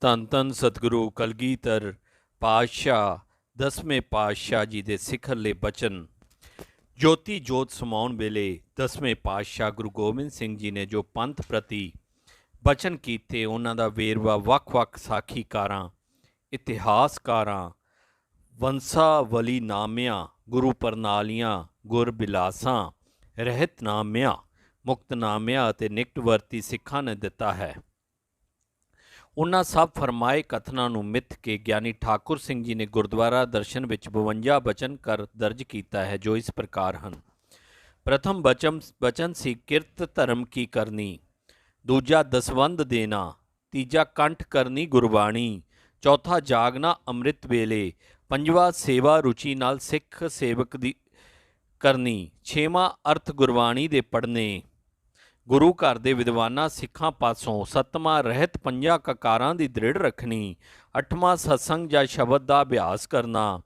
ਧੰਨ ਧੰਨ ਸਤਿਗੁਰੂ ਕਲਗੀਧਰ ਪਾਤਸ਼ਾਹ, ਦਸਵੇਂ ਪਾਤਸ਼ਾਹ ਜੀ ਦੇ ਸਿਖਰਲੇ ਬਚਨ। ਜੋਤੀ ਜੋਤ ਸਮਾਉਣ ਵੇਲੇ ਦਸਵੇਂ ਪਾਤਸ਼ਾਹ ਗੁਰੂ ਗੋਬਿੰਦ ਸਿੰਘ ਜੀ ਨੇ ਜੋ ਪੰਥ ਪ੍ਰਤੀ ਬਚਨ ਕੀਤੇ, ਉਹਨਾਂ ਦਾ ਵੇਰਵਾ ਵੱਖ-ਵੱਖ ਸਾਖੀਕਾਰਾਂ, ਇਤਿਹਾਸਕਾਰਾਂ, ਵੰਸਾਵਲੀ ਨਾਮਿਆਂ, ਗੁਰੂ ਪ੍ਰਣਾਲੀਆਂ, ਗੁਰ ਬਿਲਾਸਾਂ, ਰਹਿਤ ਨਾਮਿਆਂ, ਮੁਕਤ ਨਾਮਿਆਂ ਅਤੇ ਨਿਕਟਵਰਤੀ ਸਿੱਖਾਂ ਨੇ ਦਿੱਤਾ ਹੈ। ਉਹਨਾਂ ਸਭ ਫਰਮਾਏ ਕਥਨਾਂ ਨੂੰ ਮਿੱਥ ਕੇ ਗਿਆਨੀ ਠਾਕੁਰ ਸਿੰਘ ਜੀ ਨੇ ਗੁਰਦੁਆਰਾ ਦਰਸ਼ਨ ਵਿੱਚ 52 ਬਚਨ ਕਰ ਦਰਜ ਕੀਤਾ ਹੈ, ਜੋ ਇਸ ਪ੍ਰਕਾਰ ਹਨ। ਪ੍ਰਥਮ ਬਚਨ ਬਚਨ ਸੀ ਕਿਰਤ ਧਰਮ ਕੀ ਕਰਨੀ, ਦੂਜਾ ਦਸਵੰਦ ਦੇਣਾ, ਤੀਜਾ ਕੰਠ ਕਰਨੀ ਗੁਰਬਾਣੀ, ਚੌਥਾ ਜਾਗਣਾ ਅੰਮ੍ਰਿਤ ਵੇਲੇ, ਪੰਜਵਾਂ ਸੇਵਾ ਰੁਚੀ ਨਾਲ ਸਿੱਖ ਸੇਵਕ ਦੀ ਕਰਨੀ, ਛੇਵਾਂ ਅਰਥ ਗੁਰਬਾਣੀ ਦੇ ਪੜ੍ਹਨੇ ਗੁਰੂ ਘਰ ਦੇ ਵਿਦਵਾਨਾਂ ਸਿੱਖਾਂ ਪਾਸੋਂ ਸੱਤਵਾਂ ਰਹਿਤ ਪੰਜਾਂ ਕਕਾਰਾਂ ਦੀ ਦ੍ਰਿੜ ਰੱਖਣੀ, ਅੱਠਵਾਂ ਸਤਸੰਗ ਜਾਂ ਸ਼ਬਦ ਦਾ ਅਭਿਆਸ ਕਰਨਾ,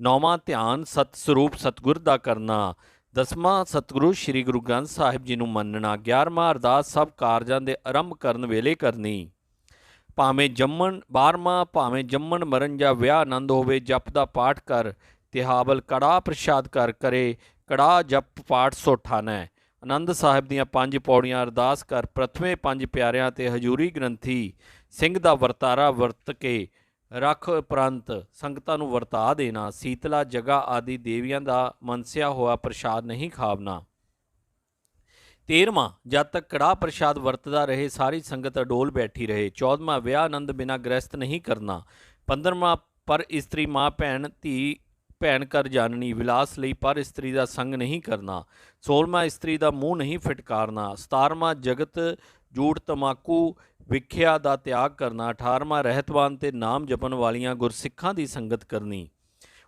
ਨੌਵਾਂ ਧਿਆਨ ਸਤ ਸਰੂਪ ਸਤਗੁਰ ਦਾ ਕਰਨਾ, ਦਸਵਾਂ ਸਤਿਗੁਰੂ ਸ੍ਰੀ ਗੁਰੂ ਗ੍ਰੰਥ ਸਾਹਿਬ ਜੀ ਨੂੰ ਮੰਨਣਾ 11ਵਾਂ ਅਰਦਾਸ ਸਭ ਕਾਰਜਾਂ ਦੇ ਆਰੰਭ ਕਰਨ ਵੇਲੇ ਕਰਨੀ। ਭਾਵੇਂ ਜੰਮਣ 12ਵਾਂ ਭਾਵੇਂ ਜੰਮਣ ਮਰਨ ਜਾਂ ਵਿਆਹ ਆਨੰਦ ਹੋਵੇ, ਜਪ ਦਾ ਪਾਠ ਕਰ ਤਿਹਾਵਲ ਕੜਾ ਪ੍ਰਸ਼ਾਦ ਕਰ ਕਰੇ ਕੜਾ ਜਪ ਪਾਠ ਸੋਠਾਨਾ ਆਨੰਦ ਸਾਹਿਬ ਦੀਆਂ ਪੰਜ ਪੌੜੀਆਂ ਅਰਦਾਸ ਕਰ ਪ੍ਰਥਮੇ ਪੰਜ ਪਿਆਰਿਆਂ ਤੇ ਹਜੂਰੀ ਗ੍ਰੰਥੀ ਸਿੰਘ ਦਾ ਵਰਤਾਰਾ ਵਰਤ ਕੇ ਰੱਖ ਉਪਰੰਤ ਸੰਗਤਾਂ ਨੂੰ ਵਰਤਾ ਦੇਣਾ, ਸੀਤਲਾ, ਜਗਾ ਆਦਿ ਦੇਵੀਆਂ ਦਾ ਮਨਸਿਆ ਹੋਇਆ ਪ੍ਰਸ਼ਾਦ ਨਹੀਂ ਖਾਵਨਾ ਤੇਰਵਾਂ, ਜਦ ਤੱਕ ਕੜਾ ਪ੍ਰਸ਼ਾਦ ਵਰਤਦਾ ਰਹੇ, ਸਾਰੀ ਸੰਗਤ ਅਡੋਲ ਬੈਠੀ ਰਹੇ। ਚੌਦਵਾਂ, ਵਿਆਹ ਆਨੰਦ ਬਿਨਾ ਗ੍ਰਸਤ ਨਹੀਂ ਕਰਨਾ। ਪੰਦਰਵਾਂ, ਪਰ ਇਸਤਰੀ ਮਾਂ, ਭੈਣ, ਧੀ ਭੈਣ ਕਰ ਜਾਣਨੀ, ਵਿਲਾਸ ਲਈ ਪਰ ਇਸਤਰੀ ਦਾ ਸੰਗ ਨਹੀਂ ਕਰਨਾ 16ਵਾਂ ਇਸਤਰੀ ਦਾ ਮੂੰਹ ਨਹੀਂ ਫਟਕਾਰਨਾ 17ਵਾਂ ਜਗਤ ਜੂੜ ਤਮਾਕੂ ਵਿਖਿਆ ਦਾ ਤਿਆਗ ਕਰਨਾ 18ਵਾਂ ਰਹਿਤਵਾਨ ਤੇ ਨਾਮ ਜਪਣ ਵਾਲੀਆਂ ਗੁਰਸਿੱਖਾਂ ਦੀ ਸੰਗਤ ਕਰਨੀ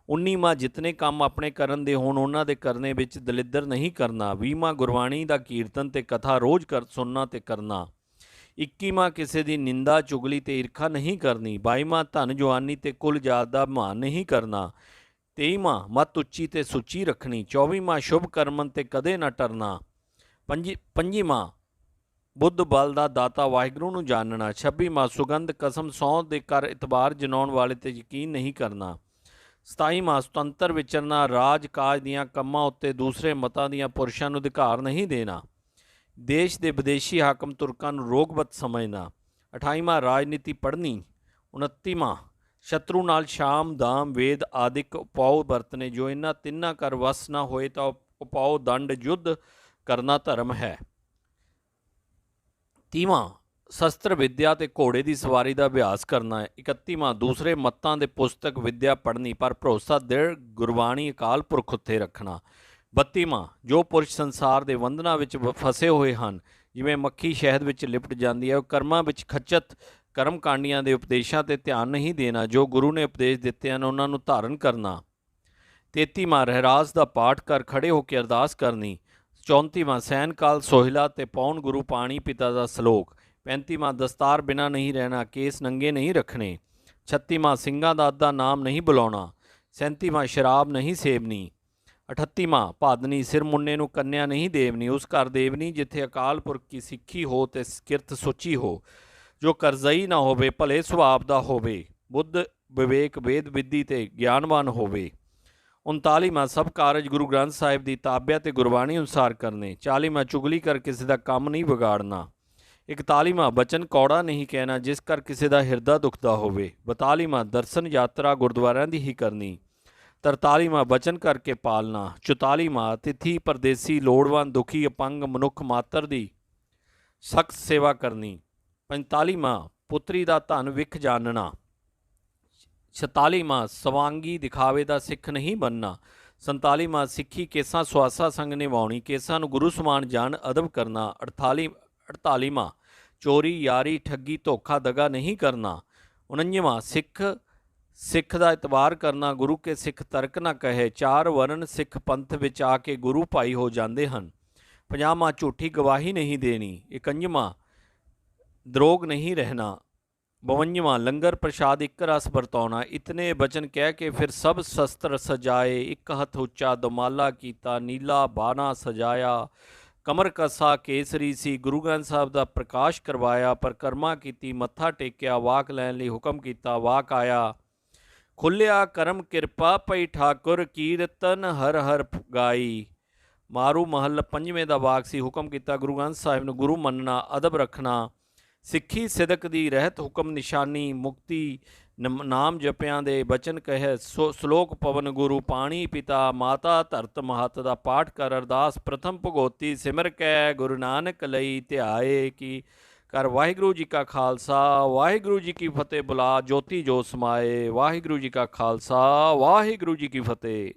19ਵਾਂ ਜਿਤਨੇ ਕੰਮ ਆਪਣੇ ਕਰਨ ਦੇ ਹੋਣ ਉਹਨਾਂ ਦੇ ਕਰਨੇ ਵਿੱਚ ਦਲਿੱਦਰ ਨਹੀਂ ਕਰਨਾ 20ਵਾਂ ਗੁਰਬਾਣੀ ਦਾ ਕੀਰਤਨ ਤੇ ਕਥਾ ਰੋਜ਼ ਕਰ, ਸੁਣਨਾ ਤੇ ਕਰਨਾ 21ਵਾਂ ਕਿਸੇ ਦੀ ਨਿੰਦਾ, ਚੁਗਲੀ ਤੇ ਈਰਖਾ ਨਹੀਂ ਕਰਨੀ 22ਵਾਂ ਧਨ ਜਵਾਨੀ ਤੇ ਕੁਲ ਜਾਤ ਦਾ ਮਾਨ ਨਹੀਂ ਕਰਨਾ 23ਵਾਂ ਮਤ ਉੱਚੀ ਤੇ ਸੁੱਚੀ ਰੱਖਣੀ 24ਵਾਂ ਸ਼ੁਭ ਕਰਮਨ ਤੇ ਕਦੇ ਨਾ ਟਰਨਾ। 25ਵਾਂ ਬੁੱਧ ਬਲ ਦਾ ਦਾਤਾ ਵਾਹਿਗੁਰੂ ਨੂੰ ਜਾਣਨਾ। 26ਵਾਂ ਸੁਗੰਧ, ਕਸਮ ਸੌਂ ਦੇ ਕਰ ਇਤਬਾਰ ਜਨਾਉਣ ਵਾਲੇ ਤੇ ਯਕੀਨ ਨਹੀਂ ਕਰਨਾ। 27ਵਾਂ ਸੁਤੰਤਰ ਵਿਚਰਨਾ, ਰਾਜ ਕਾਜ ਦੀਆਂ ਕੰਮਾਂ ਉੱਤੇ ਦੂਸਰੇ ਮਤਾਂ ਦੀਆਂ ਪੁਰਸ਼ਾਂ ਨੂੰ ਅਧਿਕਾਰ ਨਹੀਂ ਦੇਣਾ। ਦੇਸ਼ ਦੇ ਵਿਦੇਸ਼ੀ ਹਾਕਮ ਤੁਰਕਾਂ ਨੂੰ ਰੋਗਵਤ ਸਮਝਣਾ। 28ਵਾਂ ਰਾਜਨੀਤੀ ਪੜ੍ਹਨੀ। 29ਵਾਂ ਸ਼ਤਰੂ ਨਾਲ ਸ਼ਾਮ, ਦਾਮ, ਵੇਦ ਆਦਿਕ ਉਪਾਉ ਵਰਤਨੇ, ਜੋ ਇਹਨਾਂ ਤਿੰਨਾਂ ਕਰ ਵਸ ਨਾ ਹੋਏ ਤਾਂ ਉਪਾਉ ਦੰਡ, ਯੁੱਧ ਕਰਨਾ ਧਰਮ ਹੈ। ਤੀਵਾਂ, ਸ਼ਸਤਰ ਵਿਦਿਆ ਤੇ ਘੋੜੇ ਦੀ ਸਵਾਰੀ ਦਾ ਅਭਿਆਸ ਕਰਨਾ ਹੈ। 31ਵਾਂ ਦੂਸਰੇ ਮੱਤਾਂ ਦੇ ਪੁਸਤਕ ਵਿਦਿਆ ਪੜ੍ਹਨੀ, ਪਰ ਭਰੋਸਾ ਦ੍ਰਿੜ ਗੁਰਬਾਣੀ, ਅਕਾਲ ਪੁਰਖ ਉੱਤੇ ਰੱਖਣਾ। 32ਵਾਂ ਜੋ ਪੁਰਸ਼ ਸੰਸਾਰ ਦੇ ਬੰਧਨਾਂ ਵਿੱਚ ਫਸੇ ਹੋਏ ਹਨ, ਜਿਵੇਂ ਮੱਖੀ ਸ਼ਹਿਦ ਵਿੱਚ ਲਿਪਟ ਜਾਂਦੀ ਹੈ, ਉਹ ਕਰਮਾਂ ਵਿੱਚ ਖੱਚਤ ਕਰਮ ਕਾਂਡੀਆਂ ਦੇ ਉਪਦੇਸ਼ਾਂ ਤੇ ਧਿਆਨ ਨਹੀਂ ਦੇਣਾ, ਜੋ ਗੁਰੂ ਨੇ ਉਪਦੇਸ਼ ਦਿੱਤੇ ਹਨ, ਉਹਨਾਂ ਨੂੰ ਧਾਰਨ ਕਰਨਾ। 33ਵਾਂ ਰਹਿਰਾਸ ਦਾ ਪਾਠ ਕਰ ਖੜੇ ਹੋ ਕੇ ਅਰਦਾਸ ਕਰਨੀ। 34ਵਾਂ ਸੈਨਕਾਲ ਸੋਹਿਲਾ ਤੇ ਪੌਣ ਗੁਰੂ ਪਾਣੀ ਪਿਤਾ ਦਾ ਸ਼ਲੋਕ। 35ਵਾਂ ਦਸਤਾਰ ਬਿਨਾ ਨਹੀਂ ਰਹਿਣਾ, ਕੇਸ ਨੰਗੇ ਨਹੀਂ ਰੱਖਣੇ। 36ਵਾਂ ਸਿੰਘਾਂ ਦਾ ਅੱਧਾ ਨਾਮ ਨਹੀਂ ਬੁਲਾਉਣਾ। 37ਵਾਂ ਸ਼ਰਾਬ ਨਹੀਂ ਸੇਵਨੀ। 38ਵਾਂ ਭਾਦਨੀ ਸਿਰ ਮੁੰਨੇ ਨੂੰ ਕੰਨਿਆ ਨਹੀਂ ਦੇਵਨੀ। ਉਸ ਘਰ ਦੇਵਨੀ ਜਿੱਥੇ ਅਕਾਲ ਪੁਰਖ ਕੀ ਸਿੱਖੀ ਹੋ ਤੇ ਕਿਰਤ ਸੁੱਚੀ ਹੋ। ਜੋ ਕਰਜ਼ਈ ਨਾ ਹੋਵੇ, ਭਲੇ ਸੁਭਾਵ ਦਾ ਹੋਵੇ, ਬੁੱਧ ਵਿਵੇਕ ਵੇਦ ਵਿਧੀ ਤੇ ਗਿਆਨਵਾਨ ਹੋਵੇ। 39ਵਾਂ ਸਭ ਕਾਰਜ ਗੁਰੂ ਗ੍ਰੰਥ ਸਾਹਿਬ ਦੀ ਤਾਬਿਆ ਤੇ ਗੁਰਬਾਣੀ ਅਨੁਸਾਰ ਕਰਨੇ। 40ਵਾਂ ਚੁਗਲੀ ਕਰ ਕਿਸੇ ਦਾ ਕੰਮ ਨਹੀਂ ਵਿਗਾੜਨਾ। 41ਵਾਂ ਬਚਨ ਕੌੜਾ ਨਹੀਂ ਕਹਿਣਾ, ਜਿਸ ਕਰ ਕਿਸੇ ਦਾ ਹਿਰਦਾ ਦੁਖਦਾ ਹੋਵੇ। 42ਵਾਂ ਦਰਸ਼ਨ ਯਾਤਰਾ ਗੁਰਦੁਆਰਿਆਂ ਦੀ ਹੀ ਕਰਨੀ। 43ਵਾਂ ਬਚਨ ਕਰਕੇ ਪਾਲਣਾ। 44ਵਾਂ ਤਿਥੀ ਪਰਦੇਸੀ, ਲੋੜਵੰਦ, ਦੁਖੀ, ਅਪੰਗ, ਮਨੁੱਖ ਮਾਤਰ ਦੀ ਸਖਤ ਸੇਵਾ ਕਰਨੀ। 45ਵਾਂ ਪੁੱਤਰੀ ਦਾ ਧਨ ਵਿਖ ਜਾਣਨਾ। 46ਵਾਂ ਸਵਾਂਗੀ ਦਿਖਾਵੇ ਦਾ ਸਿੱਖ ਨਹੀਂ ਬੰਨਣਾ 47ਵਾਂ ਸਿੱਖੀ ਕੇਸਾਂ ਸੁਆਸਾ ਸੰਗ ਨਿਭਾਉਣੀ। ਕੇਸਾਂ ਨੂੰ ਗੁਰੂ ਸਮਾਨ ਜਾਣ ਅਦਬ ਕਰਨਾ। 48 48ਵਾਂ ਚੋਰੀ, ਯਾਰੀ, ਠੱਗੀ, ਧੋਖਾ, ਦਗਾ ਨਹੀਂ ਕਰਨਾ। 49ਵਾਂ ਸਿੱਖ ਸਿੱਖ ਦਾ ਇਤਬਾਰ ਕਰਨਾ। ਗੁਰੂ ਕੇ ਸਿੱਖ ਤਰਕ ਨਾ ਕਹੇ। ਚਾਰ ਵਰਨ ਸਿੱਖ ਪੰਥ ਵਿੱਚ ਆ ਕੇ ਗੁਰੂ ਭਾਈ ਹੋ ਜਾਂਦੇ ਹਨ। ਪੰਜਾਵਾਂ ਝੂਠੀ ਗਵਾਹੀ ਨਹੀਂ ਦੇਣੀ। 51ਵਾਂ ਦਰੋਗ ਨਹੀਂ ਰਹਿਣਾ। 52ਵਾਂ ਲੰਗਰ ਪ੍ਰਸ਼ਾਦ ਇੱਕ ਰਸ ਵਰਤਾਉਣਾ। ਇਤਨੇ ਬਚਨ ਕਹਿ ਕੇ ਫਿਰ ਸਭ ਸ਼ਸਤਰ ਸਜਾਏ। ਇੱਕ ਹੱਥ ਉੱਚਾ ਦਮਾਲਾ ਕੀਤਾ, ਨੀਲਾ ਬਾਣਾ ਸਜਾਇਆ। ਕਮਰ ਕਸਾ ਕੇਸਰੀ ਸੀ, ਗੁਰੂ ਗ੍ਰੰਥ ਸਾਹਿਬ ਦਾ ਪ੍ਰਕਾਸ਼ ਕਰਵਾਇਆ। ਪਰਕਰਮਾ ਕੀਤੀ, ਮੱਥਾ ਟੇਕਿਆ, ਵਾਕ ਲੈਣ ਲਈ ਹੁਕਮ ਕੀਤਾ, ਵਾਕ ਆਇਆ। ਖੁੱਲਿਆ ਕਰਮ ਕਿਰਪਾ ਪਈ ਠਾਕੁਰ ਕੀਰਤਨ ਹਰ ਹਰ ਗਾਈ। ਮਾਰੂ ਮਹੱਲ ਪੰਜਵੇਂ ਦਾ ਵਾਕ ਸੀ, ਹੁਕਮ ਕੀਤਾ ਗੁਰੂ ਗ੍ਰੰਥ ਸਾਹਿਬ ਨੂੰ, ਗੁਰੂ ਮੰਨਣਾ, ਅਦਬ ਰੱਖਣਾ। ਸਿੱਖੀ ਸਿਦਕ ਦੀ ਰਹਿਤ ਹੁਕਮ ਨਿਸ਼ਾਨੀ ਮੁਕਤੀ ਨਮ- ਨਾਮ ਜਪਿਆਂ ਦੇ ਬਚਨ ਕਹੇ ਸੋ- ਸ਼ਲੋਕ ਪਵਨ ਗੁਰੂ ਪਾਣੀ ਪਿਤਾ ਮਾਤਾ ਧਰਤ ਮਹਤ ਦਾ ਪਾਠ ਕਰ ਅਰਦਾਸ ਪ੍ਰਥਮ ਭਗੋਤੀ ਸਿਮਰ ਕੈ ਗੁਰੂ ਨਾਨਕ ਲਈ ਧਿਆਏ ਕੀ। ਕਰ ਵਾਹਿਗੁਰੂ ਜੀ ਕਾ ਖਾਲਸਾ, ਵਾਹਿਗੁਰੂ ਜੀ ਕੀ ਫਤਿਹ ਬੁਲਾ ਜੋਤੀ ਜੋ ਸਮਾਏ, ਵਾਹਿਗੁਰੂ ਜੀ ਕਾ ਖਾਲਸਾ, ਵਾਹਿਗੁਰੂ ਜੀ ਕੀ ਫਤਿਹ।